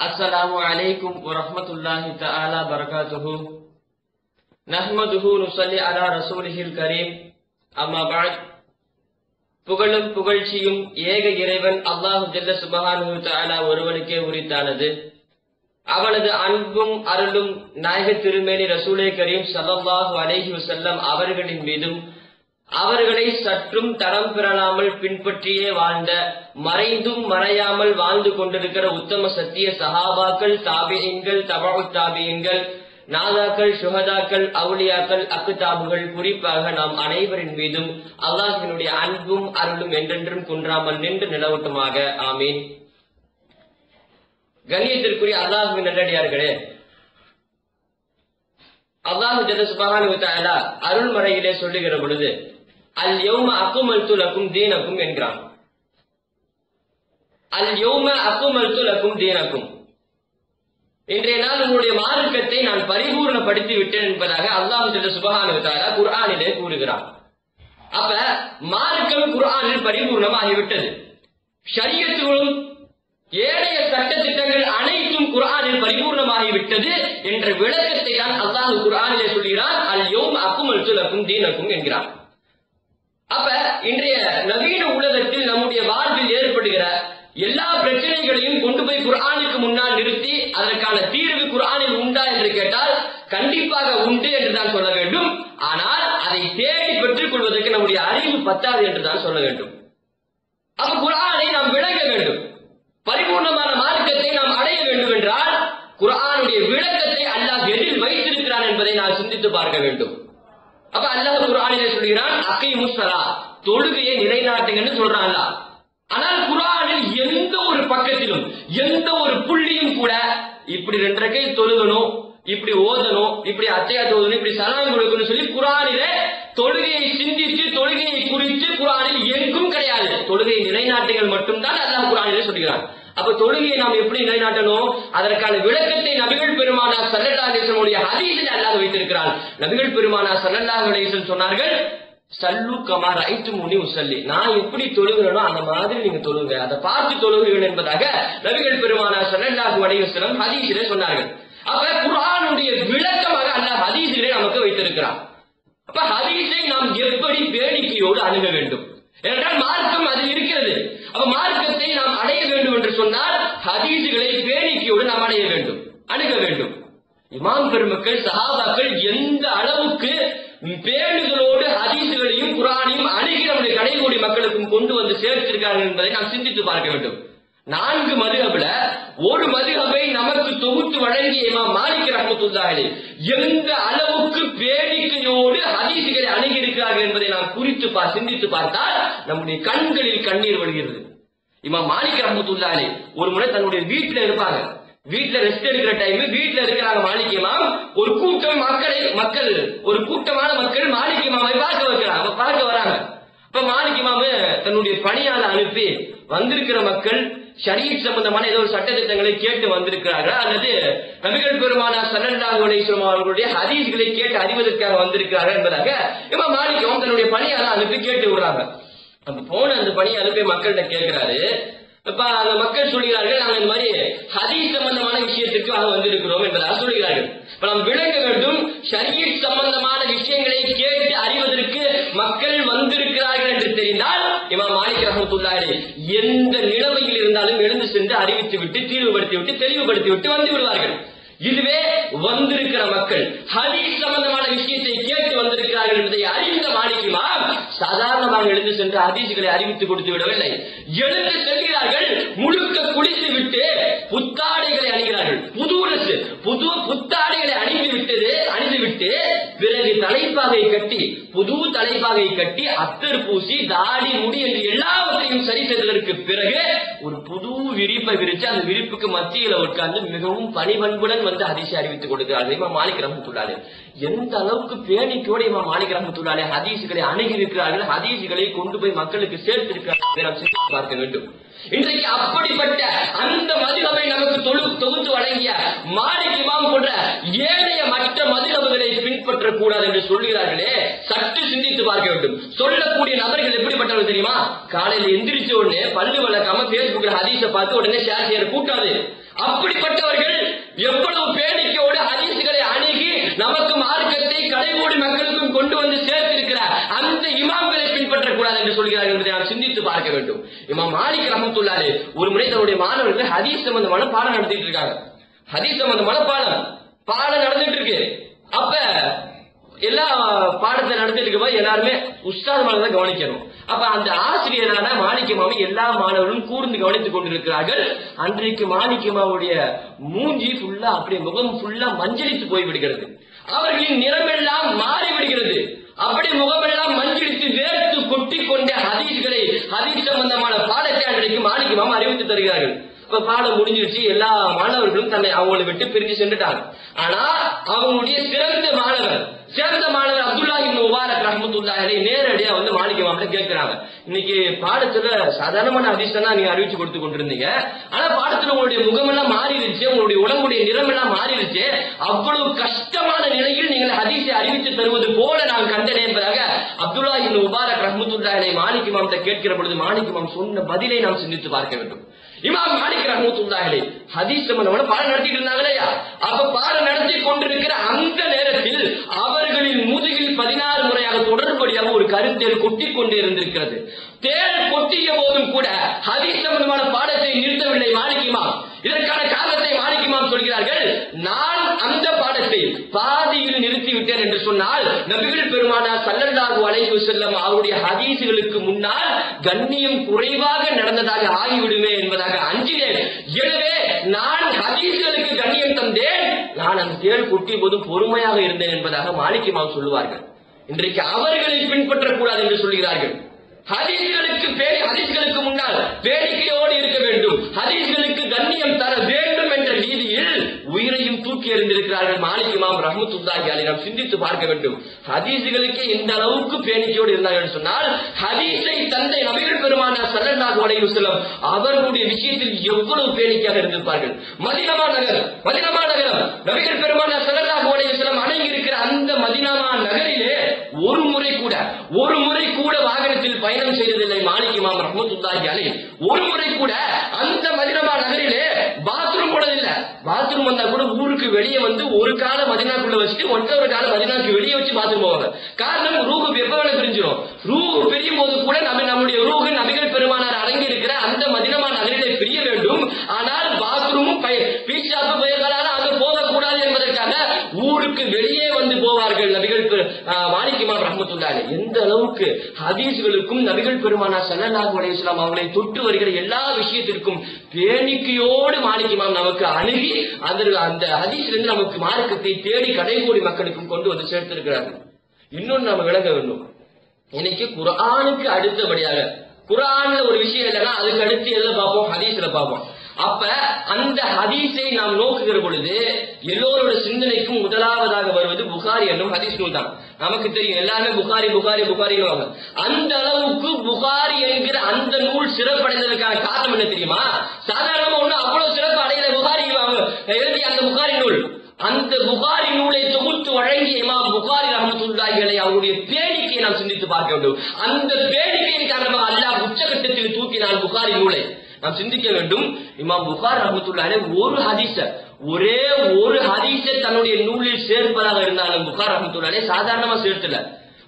السلام عليكم ورحمة الله تعالى بركاته نحمده نصلي على رسوله الكريم أما بعد புகழும் புகழ்ச்சியும் ஏக இறைவன் அல்லாஹு ஜல்ல சுபஹானு தஆலா ஒருவனுக்கே உரித்தானது அவனது அன்பும் அருளும் நாயக திருமேனி ரசூலே கரீம் ஸல்லல்லாஹு அலைஹி வஸல்லம் அவர்களின் மீதும் அவர்களை சற்றும் தடம் பெறலாமல் பின்பற்றியே வாழ்ந்த மறைந்தும் மறையாமல் வாழ்ந்து கொண்டிருக்கிற உத்தம சத்திய சஹாபாக்கள் தாபியன்கள் தபு தாபியன்கள் நாதாக்கள் சுகதாக்கள் அவுலியாக்கள் அக்குதாபுகள் குறிப்பாக நாம் அனைவரின் மீதும் அல்லாஹினுடைய அன்பும் அருளும் என்றென்றும் குன்றாமல் நின்று நிலவட்டுமாக. ஆமீன். கண்ணியத்திற்குரிய அல்லாஹுவின் நல்லடியார்களே அல்லாஹு ஜதசுபகானு தஆலா அருள்மறையிலே சொல்லுகிற பொழுது அல் யௌம அக்குமல்து லக்கும் தீனக்கும் என்கிறான் அல் யௌம அக்குமல்து லக்கும் தீனக்கும் இன்றைய நாள் உங்களுடைய மார்க்கத்தை நான் பரிபூர்ணப்படுத்தி விட்டேன் என்பதாக அல்லாஹு ஜல்ல சுபஹானு தஆலா குர்ஆனிலே கூறுகிறான். அப்ப மார்க்கம் குர்ஆனில் பரிபூர்ணமாகிவிட்டது. ஷரியத்துகளும் ஏனைய சட்ட திட்டங்கள் அனைத்தும் குர்ஆனில் பரிபூர்ணமாகிவிட்டது என்ற விளக்கத்தை தான் அல்லாஹ் குரானிலே சொல்கிறான். அல் யோம் அக்குமல் லக்கும் தீனக்கும் என்கிறான். அப்ப இன்றைய நவீன உலகத்தில் நம்முடைய வாழ்வில் ஏற்படுகிற எல்லா பிரச்சனைகளையும் கொண்டு போய் குர்ஆனுக்கு முன்னால் நிறுத்தி அதற்கான தீர்வு குர்ஆனில் உண்டா என்று கேட்டால் கண்டிப்பாக உண்டு என்று தான் சொல்ல வேண்டும். ஆனால் அதை தேடி பெற்றுக் கொள்வதற்கு நம்முடைய அறிவு பத்தாது என்று தான் சொல்ல வேண்டும். அப்ப குர்ஆனை நாம் விளங்க வேண்டும். பரிபூர்ணமான மார்க்கத்தை நாம் அடைய வேண்டும் என்றால் குரானுடைய விளக்கத்தை அல்லாஹ் எதில் வைத்திருக்கிறான் என்பதை நான் சிந்தித்து பார்க்க வேண்டும். அப்ப அல்லாஹ் குர்ஆனிலே சொல்கிறான் அகைமுஸ்ஸலா தொழுகையை நிலைநாட்டுங்கன்னு சொல்றான் அல்லாஹ். ஆனால் குரானில் எந்த ஒரு பக்கத்திலும் எந்த ஒரு புள்ளியும் கூட இப்படி ரெண்டரை கை தொழுகணும் இப்படி ஓதணும் இப்படி அத்தையா தோதணும் இப்படி சலாம் கொடுக்கணும் சொல்லி குரானிலே தொழுகையை சிந்திச்சு தொழுகையை குறித்து குரானில் எங்கும் கிடையாது. தொழுகையை நிலைநாட்டுகள் மட்டும்தான் அல்லாஹ் குரானிலே சொல்கிறான் அப்ப தொழுகையை நாம் எப்படி நிலைநாட்டணும்? அதற்கான விளக்கத்தை நபிகள் பெருமானா சல்லல்லா அலிசனுடைய ஹதீசில் அல்லாஹ் வைத்திருக்கிறார் நபிகள் பெருமானா சல்லல்லா அலிசன் சொன்னார்கள் சல்லு கமார் ஐத்து முனி உசல்லி நான் எப்படி தொழுகிறனோ அந்த மாதிரி நீங்க தொழுங்க. அதை பார்த்து தொழுகிறீர்கள் என்பதாக நபிகள் பெருமானா சல்லல்லாஹு அலைவசலம் ஹதீஸிலே சொன்னார்கள். அப்ப குரானுடைய விளக்கமாக அல்லாஹ் ஹதீசிலே நமக்கு வைத்திருக்கிறார் அப்ப ஹதீஸை நாம் எப்படி பேடிக்கையோடு அணுக வேண்டும்? ஏனென்றால் மார்க்கம் அது இருக்கிறது. அப்ப மார்க்கத்தை நாம் அடைய வேண்டும் என்று சொன்னால் ஹதீஸுகளை பேணிக்கையோடு நாம் அடைய வேண்டும் அணுக வேண்டும். இமாம் பெருமக்கள் சஹாபாக்கள் எந்த அளவுக்கு பேணுதலோடு ஹதீசுகளையும் குரானையும் அணுகி நம்முடைய கடைகூடி மக்களுக்கும் கொண்டு வந்து சேர்த்திருக்கார்கள் என்பதை நாம் சிந்தித்து பார்க்க வேண்டும். நான்கு மதுகபுல ஒரு மதுகபை நமக்கு தொகுத்து வழங்கிய இமாம் மாலிக் ரஹமத்துல்லாஹி எந்த அளவுக்கு பேடிக்கையோடு ஹதீசுகளை அணுகி இருக்கிறார்கள் என்பதை நாம் குறித்து சிந்தித்து பார்த்தால் நம்முடைய கண்களில் கண்ணீர் வருகிறது இமாம் மாலிக் ரஹமத்துல்லாஹி ஒரு முறை தன்னுடைய வீட்டில் இருப்பாங்க. வீட்டுல ரெஸ்ட் எடுக்கிற டைம் வீட்டுல இருக்கிறாங்க மாலிக் இமாம். ஒரு கூட்டம் மக்களை மக்கள் ஒரு கூட்டமான மக்கள் மாலிக் இமாமை பார்க்க வைக்கிறாங்க. இப்ப மாலிக் இமாமு தன்னுடைய பணியால அனுப்பி வந்திருக்கிற மக்கள் ஷரீத் சம்பந்தமான ஏதோ ஒரு சட்டத்திட்டங்களை கேட்டு வந்திருக்கிறார்கள்? அல்லது நபிகள் பெருமானா சல்லல்லாஹு அலைஹி அவர்களுடைய ஹதீஸ்களை கேட்டு அறிவதற்காக வந்திருக்கிறார்கள் என்பதாக இவன் மாலிக்கம் தன்னுடைய பணியால அனுப்பி கேட்டு விடுறாங்க. அந்த போன அந்த பணியை அனுப்பி மக்கள்கிட்ட கேட்கிறாரு. இப்ப அந்த மக்கள் சொல்கிறார்கள் நாங்கள் இந்த மாதிரி ஹதீஸ் சம்பந்தமான விஷயத்துக்கு அவங்க வந்திருக்கிறோம் என்பதாக சொல்கிறார்கள். இப்ப நாம் விளங்க வேண்டும் ஷரீத் சம்பந்தமான விஷயங்களை கேட்டு அறிவதற்கு மக்கள் வந்திருக்கிறார்கள் தெரிந்தால் இமாம் மாலிக் ரஹமத்துல்லாரி எந்த நிலைமையில் இருந்தாலும் எழுந்து சென்று அறிவித்து விட்டு தீர்வுபடுத்தி விட்டு தெளிவுபடுத்தி விட்டு வந்து விடுவார்கள். இதுவே வந்திருக்கிற மக்கள் ஹதீஸ் சம்பந்தமான விஷயத்தை கேட்டு வந்திருக்கிறார்கள் என்பதை அறிந்த மாலிக்குமா சாதாரணமாக எழுந்து சென்று ஹதீசுகளை அறிவித்து கொடுத்து விடவில்லை. எழுந்து செல்கிறார்கள் முழுக்க குளித்து விட்டு புத்தாடைகளை அணிகிறார்கள். புது புது புத்தாடைகளை அணிந்து விட்டது அணிந்து பிறகு தலைப்பாகை கட்டி புது தலைப்பாகை கட்டி அத்தர் பூசி தாடி முடி என்று எல்லாவற்றையும் சரி செய்ததற்கு பிறகு ஒரு புது விரிப்பை விரிச்சு அந்த விரிப்புக்கு மத்தியில உட்கார்ந்து மிகவும் பணிபண்புடன் வந்து ஹதீஸை அறிவித்துக் கொடுக்கிறார்கள். இமா மாலிக் ரஹமத்துள்ளாலே எந்த அளவுக்கு பேணிக்கோடு இமா மாலிக் ரஹமத்துள்ளாலே ஹதீசுகளை அணுகி இருக்கிறார்கள் ஹதீஸுகளை கொண்டு போய் மக்களுக்கு சேர்த்திருக்கிறார்கள் பார்க்க வேண்டும். இன்றைக்கு அப்படிப்பட்ட அந்த மதுகவை நமக்கு தொழு- தொகுத்து வழங்கிய மாலிக் இமாம் போன்ற ஏனைய மற்ற மதுகவுகளை பின்பற்றக் கூடாது என்று சொல்லுகிறார்களே சற்று சிந்தித்து பார்க்க வேண்டும். சொல்லக்கூடிய நபர்கள் எப்படிப்பட்டவர்கள் தெரியுமா? காலையில எந்திரிச்ச உடனே பல்லு வளர்க்காம பேஸ்புக்ல ஹதீஸ பார்த்து உடனே ஷேர் செய்யற கூட்டாது அப்படிப்பட்டவர்கள் எவ்வளவு பேணிக்கையோடு ஹதீசுகளை அணுகி நமக்கு மார்க்கத்தை கடைகோடி மக்களுக்கும் கொண்டு வந்து சேர்த்திருக்கிறார் அந்த இமாம்களை பின்பற்றக்கூடாது என்று சொல்கிறார்கள் என்பதை நாம் சிந்தித்து பார்க்க வேண்டும். இமாம் மாலிக் ரஹமத்துல்லாலே ஒரு முறை தன்னுடைய மாணவர்கள் ஹதீஸ் சம்பந்தமான பாடம் நடத்திட்டு இருக்காங்க. ஹதீஸ் சம்பந்தமான பாடம். பாடம் நடந்துட்டு இருக்கு. அப்ப எல்லா பாடத்தை நடத்திட்டு போய் எல்லாருமே உஸ்தாத் தான் கவனிக்கணும். அப்ப அந்த ஆசிரியரான மாணிக்கமாவை எல்லா மாணவர்களும் கூர்ந்து கவனித்துக் கொண்டிருக்கிறார்கள். அன்றைக்கு மாணிக்கமாவுடைய மூஞ்சி ஃபுல்லா அப்படியே முகம் ஃபுல்லா மஞ்சளித்து போய் விடுகிறது அவர்களின் நிறமெல்லாம் மாறி விடுகிறது அப்படி முகமெல்லாம் மஞ்சளித்து வேர்த்து கொட்டி கொண்ட ஹதீஸ்களை ஹதீஸ் சம்பந்தமான பாடத்தை அன்றைக்கு மாணிக்கமாம் அறிவித்து தருகிறார்கள். இப்ப பாடம் முடிஞ்சிருச்சு எல்லா மாணவர்களும் தன்னை அவங்களை விட்டு பிரிஞ்சு சென்றுட்டாங்க. ஆனா அவங்களுடைய சிறந்த மாணவர் சிறந்த மாணவர் அப்துல்லா இப்னு முபாரக் ரஹ்மத்துல்லாஹி நேரடியா வந்து மாளிகை மாமட்ட கேட்கிறாங்க. இன்னைக்கு பாடத்துல சாதாரணமான அதிர்ஷ்டம் தான் நீங்க அறிவிச்சு கொடுத்து கொண்டிருந்தீங்க. ஆனா பாடத்துல உங்களுடைய முகமெல்லாம் மாறிடுச்சு உங்களுடைய உடம்புடைய நிறம் எல்லாம் மாறிடுச்சு. அவ்வளவு கஷ்டமான நிலையில் நீங்கள் ஹதீஸை அறிவித்து தருவது போல நான் கண்டனே என்பதாக அப்துல்லா இப்னு முபாரக் ரஹ்மத்துல்லாஹி மாணிக்க மாமட்ட கேட்கிற பொழுது மாணிக்க மாம் சொன்ன பதிலை நாம் சிந்தித்து பார்க்க வேண்டும். இமாம் மாலிக் ரஹமத்துல்லாஹிலே ஹதீஸ் சம்பந்தமான பாடம் நடத்திட்டு இருந்தாங்க இல்லையா அப்ப பாடம் நடத்தி கொண்டிருக்கிற அந்த நேரத்தில் அவர்களின் முதுகில் பதினாறு முறையாக தொடர்படியாக ஒரு கருத்தேல் கொட்டி கொண்டே இருந்திருக்கிறது. தேர் கொட்டிய போதும் கூட ஹதீஸ் சம்பந்தமான பாடத்தை நிறுத்தவில்லை மாலிக் இமாம். சொல்கிறார்கள் நான் அந்த பாடத்தை பாதியில் நிறுத்திவிட்டேன் என்று சொன்னால் நபிகள் பெருமானார் சல்லல்லாஹு அலைஹி வஸல்லம் அவருடைய ஹதீசுகளுக்கு முன்னால் கண்ணியம் குறைவாக நடந்ததாக ஆகிவிடுமே என்பதாக அஞ்சினேன். எனவே நான் ஹதீஸ்களுக்கு கண்ணியம் தந்தேன். நான் அந்த தேள் கொட்டிய போதும் பொறுமையாக இருந்தேன் என்பதாக மாலிக் சொல்லுவார்கள். இன்றைக்கு அவர்களை பின்பற்றக்கூடாது என்று சொல்கிறார்கள். ஹதீஸ்களுக்கு பேடி ஹதீஸ்களுக்கு முன்னால் வேடிக்கையோடு இருக்க வேண்டும். ஹதீஸ்களுக்கு கண்ணியம் தர வேண்டும். நீதியில் உயிரையும் தூக்கி எறிந்திருக்கிறார்கள் மாலிக் ரஹமத்துல்லாஹி அலி நாம் சிந்தித்து பார்க்க வேண்டும். ஹதீஸ்களுக்கு எந்த அளவுக்கு பேணிக்கையோடு இருந்தார்கள் சொன்னால் ஹதீஸை தந்தை நபிகள் பெருமானார் ஸல்லல்லாஹு அலைஹி வஸல்லம் அவர்களுடைய விஷயத்தில் எவ்வளவு பேணிக்கையாக இருந்திருப்பார்கள். மதினமா நகரம் மதினமா நகரம். நபிகள் பெருமானார் ஸல்லல்லாஹு அலைஹி வஸல்லம் அணங்கி இருக்கிற அந்த மதினமா நகரிலே ஒரு முறை கூட ஒரு முறை கூட வாகனத்தில் பயணம் செய்ததில்லை மாலிக் ரஹமத்துல்லாஹி அலி ஒரு முறை கூட அந்த மதின பாத்ரூம் வந்தா கூட ஊருக்கு வெளியே வந்து ஒரு கால மதினாக்குள்ள வச்சுட்டு ஒன்றரை ஒரு கால மதினாக்கு வெளியே வச்சு பாத்ரூம் போவாங்க. காரணம் ரூஹு எப்ப வேணா பிரிஞ்சிடும் ரூஹு பிரியும் போது கூட நம்ம நம்முடைய ரூஹு நபிகள் பெருமானார் அடங்கி இருக்கிற அந்த மதினமா நகரிலே பிரிய வேண்டும். ஆனால் பாத்ரூமும் பீச்சாப்பு பெயர்களால் அங்க போகக்கூடாது என்பதற்காக ஊருக்கு வெளியே நபிகள் பெரு- ஆஹ் எந்த அளவுக்கு ஹதீஸ்களுக்கும் நபிகள் பெருமானா ஸல்லல்லாஹு அலைஹி இஸ்லாம் அவர்களை தொட்டு வருகிற எல்லா விஷயத்திற்கும் பேணிக்கையோடு மாணிக்கமாம் நமக்கு அணுகி அதில் அந்த ஹதீஸிலிருந்து நமக்கு மார்க்கத்தை தேடி கடைகோடி மக்களுக்கும் கொண்டு வந்து சேர்த்திருக்கிறார்கள். இன்னொன்று நம்ம விளங்க வேண்டும். இன்னைக்கு குரானுக்கு அடுத்தபடியாக குர்ஆன்ல ஒரு விஷயம் இல்லைன்னா அதுக்கு அடுத்து எதை பார்ப்போம்? ஹதீஸ்ல பார்ப்போம். அப்ப அந்த ஹதீஸை நாம் நோக்குகிற பொழுது எல்லோரோட சிந்தனைக்கும் முதலாவதாக வருவது புகாரி என்னும் ஹதீஸ் நூல் தான். நமக்கு தெரியும் எல்லாமே புகாரி புகாரி புகாரின்னு அந்த அளவுக்கு புகாரி என்கிற அந்த நூல் சிறப்படைந்ததற்கான காரணம் என்ன தெரியுமா? சாதாரணமா ஒண்ணு அவ்வளவு சிறப்பு அடைகிற புகாரி அவங்க எழுதிய அந்த புகாரி நூல். அந்த புகாரி நூலை தொகுத்து வழங்கிய இமாம் புகாரி ரஹமத்துல்லாஹிகளை அவருடைய பேடிக்கையை நாம் சிந்தித்து பார்க்க வேண்டும். அந்த பேடிக்கையின் காரணமாக அல்லாஹ் உச்சகட்டத்தில் தூக்கினான் புகாரி நூலை. நாம் சிந்திக்க வேண்டும். இமாம் புகார் ரஹமத்துல்லாலே ஒரு ஹதீச ஒரே ஒரு ஹதீச தன்னுடைய நூலில் சேர்ப்பதாக இருந்தாலும் புகார் ரஹமத்துல்லாலே சாதாரணமா சேர்த்துல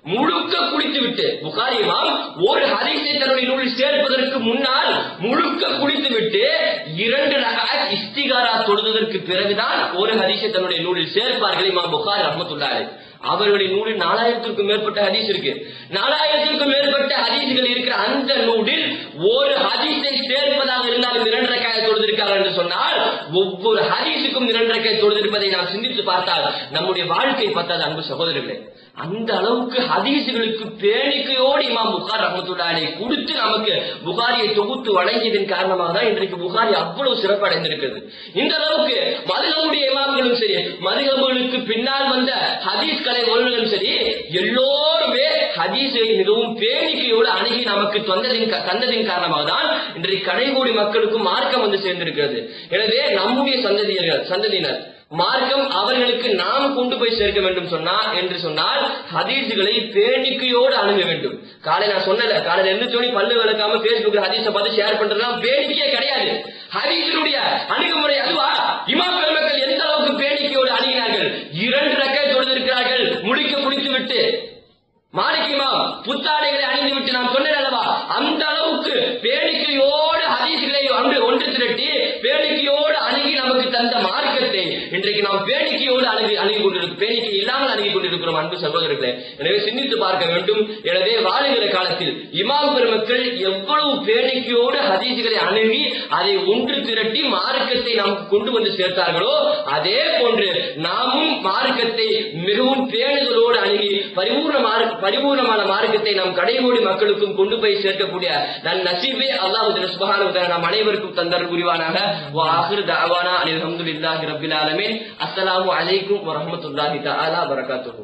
முழுக்க குடித்து விட்டு புகார் இமாம் ஒரு ஹதீசை தன்னுடைய நூலில் சேர்ப்பதற்கு முன்னால் முழுக்க குடித்து விட்டு இரண்டு ரகாத் இஸ்திகாரா தொழுததற்கு பிறகுதான் ஒரு ஹதீசை தன்னுடைய நூலில் சேர்ப்பார்கள் இமாம் புகார் ரஹமத்துல்லாலே அவர்களுடைய நூலில் நாலாயிரத்திற்கும் மேற்பட்ட ஹதீஸ் இருக்கு. நாலாயிரத்திற்கும் ஹதீஸ்கள் இருக்கிற அந்த நூலில் ஒரு ஹதீஸை சேர்ப்பதாக இருந்தாலும் இரண்டரை ரக்காய தொழுதிருக்கார்கள் என்று சொன்னால் ஒவ்வொரு ஹதீஸுக்கும் இரண்டரை ரக்காய தொழுதிருப்பதை நாம் சிந்தித்து பார்த்தால் நம்முடைய வாழ்க்கை பத்தாது அன்பு சகோதரர்களே அந்த அளவுக்கு ஹதீசுகளுக்கு பேணிக்கையோடு இமாம் புகார் ரஹமத்துல்லாஹி கொடுத்து நமக்கு புகாரியை தொகுத்து வழங்கியதன் காரணமாக தான் இன்றைக்கு புகாரி அவ்வளவு சிறப்படைந்திருக்கிறது. இந்த அளவுக்கு மதுகமுடைய இமாம்களும் சரி மதுகமுகளுக்கு பின்னால் வந்த ஹதீஸ் கலை வல்லுநர்களும் சரி எல்லோரும் வேறு ஹதீஸை மிகவும் பேணிக்கையோடு அணுகி நமக்கு தந்ததின் தந்ததின் காரணமாக தான் இன்றைக்கு கடைகூடி மக்களுக்கும் மார்க்கம் வந்து சேர்ந்திருக்கிறது. எனவே நம்முடைய சந்ததியர்கள் சந்ததியினர் மார்க்கம் அவர்களுக்கு நாம் கொண்டு போய் சேர்க்க வேண்டும் சொன்னா என்று சொன்னால் ஹதீஸுகளை பேணிக்கையோடு அணுக வேண்டும். காலை நான் சொன்னல காலையில இருந்து தோணி பல்லு விளக்காம பேஸ்புக்ல ஹதீஸை பார்த்து ஷேர் பண்றதுலாம் பேணிக்கையே கிடையாது. ஹதீஸினுடைய அணுகுமுறை அதுவா? புத்தாடைகளை அணிந்துவிட்டு நாம் சொன்னேன் அல்லவா? அந்த இருக்கிறேன். இன்றைக்கு நாம் பேணிக்கையோடு அணுகி அணுகி கொண்டிருக்கிறோம் பேணிக்கை இல்லாமல் அணுகி கொண்டிருக்கிறோம் அன்பு சகோதரர்களே. எனவே சிந்தித்து பார்க்க வேண்டும். எனவே வாழுகிற காலத்தில் இமாம் பெருமக்கள் எவ்வளவு பேணிக்கையோடு ஹதீசுகளை அணுகி அதை ஒன்று திரட்டி மார்க்கத்தை நாம் கொண்டு வந்து சேர்த்தார்களோ அதே போன்று நாமும் மார்க்கத்தை மிகவும் பேணுதலோடு அணுகி பரிபூர்ண மார்க்க பரிபூர்ணமான மார்க்கத்தை நாம் கடைகோடி மக்களுக்கும் கொண்டு போய் சேர்க்கக்கூடிய நன் நசீபே அல்லாஹு சுபஹானஹு நாம் அனைவருக்கும் தந்தர் புரிவானாக. வா ஆகிர் தஅவானா அல்ஹம்துலில்லாஹி ரபில் ஆலமின். அஸ்லாம் வலைக்கும் வரமத்துல்லாஹி தாலா பரகாத்துஹு